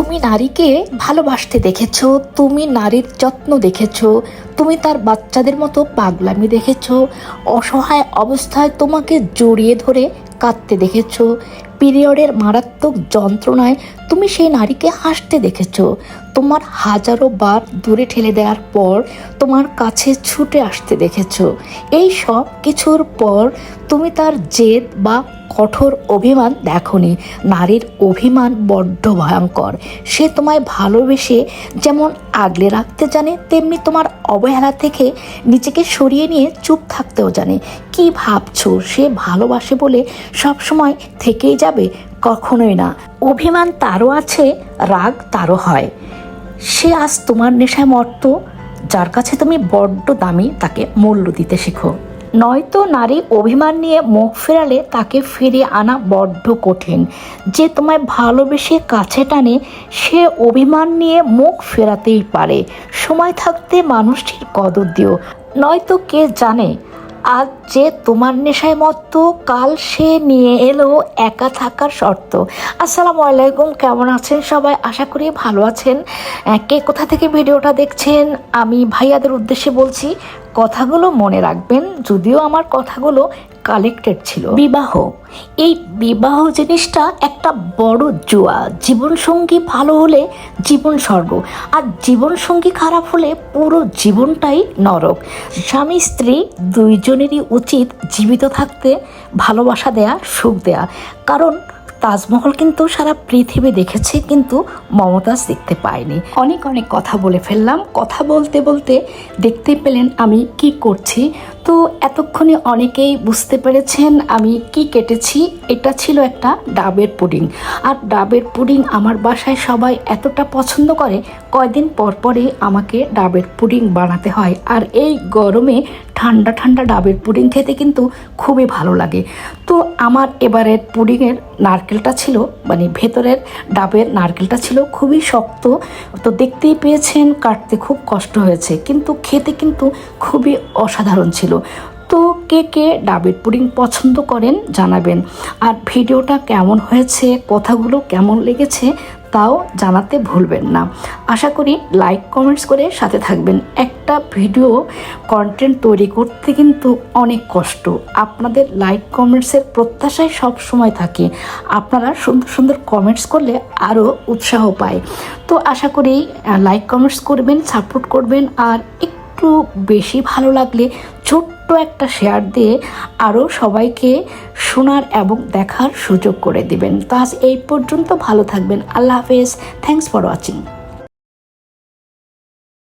তুমি নারীকে ভালোবাসতে দেখেছ, তুমি নারীর যত্ন দেখেছ, তুমি তার বাচ্চাদের মতো পাগলামি দেখেছ, অসহায় অবস্থায় তোমাকে জড়িয়ে ধরে কাঁদতে দেখেছ, পিরিয়ডের মারাত্মক যন্ত্রণায় তুমি সেই নারীকে হাসতে দেখেছ, তোমার হাজারো বার দূরে ঠেলে দেওয়ার পর তোমার কাছে ছুটে আসতে দেখেছ, এই সব কিছুর পর তুমি তার জেদ বা কঠোর অভিমান দেখনি। নারীর অভিমান বড্ড ভয়ঙ্কর। সে তোমায় ভালোবেসে যেমন আগলে রাখতে জানে, তেমনি তোমার অবহেলা থেকে নিজেকে সরিয়ে নিয়ে চুপ থাকতেও জানে। কি ভাবছ? সে ভালোবাসে বলে সব সময় থেকেই যাবে? কখনোই না। অভিমান তারও আছে, রাগ তারও হয়। সে আজ তোমার নেশায় মর্ত, যার কাছে তুমি বড্ড দামি, তাকে মূল্য দিতে শেখো। নয়তো নারী অভিমান নিয়ে মুখ ফেরালে তাকে ফিরিয়ে আনা বড্ড কঠিন। যে তোমায় ভালোবেসে কাছে টানে, সে অভিমান নিয়ে মুখ ফেরাতেই পারে। সময় থাকতে মানুষটির কদর দিও। নয়তো কে জানে আজ যে তোমার নেশায় মত্ত, কাল সে নিয়ে এলো একা থাকার শর্ত। আসসালামু আলাইকুম, কেমন আছেন সবাই? আশা করি ভালো আছেন। কে কোথা থেকে ভিডিওটা দেখছেন? আমি ভাইয়াদের উদ্দেশ্যে বলছি, কথাগুলো মনে রাখবেন, যদিও আমার কথাগুলো কালেক্টেড ছিল। বিবাহ। এই বিবাহ জিনিসটা একটা বড় জুয়া। জীবনসঙ্গী ভালো হলে জীবন স্বর্গ, আর জীবনসঙ্গী খারাপ হলে পুরো জীবনটাই নরক। স্বামী, স্ত্রী দুইজনেরই উচিত জীবিত থাকতে, ভালোবাসা দেয়া, সুখ দেয়া। কারণ তাজমহল কিন্তু সারা পৃথিবী দেখেছে, কিন্তু মমতাজ দেখতে পায়নি। অনেক অনেক কথা বলে ফেললাম, কথা বলতে বলতে দেখতে পেলেন আমি কি করছি। তো এতক্ষণে অনেকেই বুঝতে পেরেছেন আমি কি কেটেছি, এটা ছিল একটা ডাবের পুডিং। আর ডাবের পুডিং আমার বাসায় সবাই এতটা পছন্দ করে, কয়দিন পর পরে আমাকে ডাবের পুডিং বানাতে হয়। আর এই গরমে ঠান্ডা ঠান্ডা ডাবের পুডিং খেতে কিন্তু খুবই ভালো লাগে। তো আমার এবারের পুডিংয়ের নারকেলটা ছিল মানে ভেতরের ডাবের নারকেলটা ছিল খুবই শক্ত। তো দেখতেই পেয়েছেন কাটতে খুব কষ্ট হয়েছে, কিন্তু খেতে কিন্তু খুবই অসাধারণ ছিল। কে কে ডাবের পুডিং পছন্দ করেন জানাবেন। আর ভিডিওটা কেমন হয়েছে, কথাগুলো কেমন লেগেছে তাও জানাতে ভুলবেন না। আশা করি লাইক, কমেন্টস করে সাথে থাকবেন। একটা ভিডিও কন্টেন্ট তৈরি করতে কিন্তু অনেক কষ্ট। আপনাদের লাইক কমেন্টসের প্রত্যাশায় সব সময় থাকে। আপনারা সুন্দর সুন্দর কমেন্টস করলে আরও উৎসাহ পায়। তো আশা করি লাইক, কমেন্টস করবেন, সাপোর্ট করবেন। আর একটু বেশি ভালো লাগলে একটা শেয়ার দিয়ে আরও সবাইকে শোনার এবং দেখার সুযোগ করে দিবেন। তো আজ এই পর্যন্ত ভালো থাকবেন। আল্লাহ হাফেজ। Thanks for watching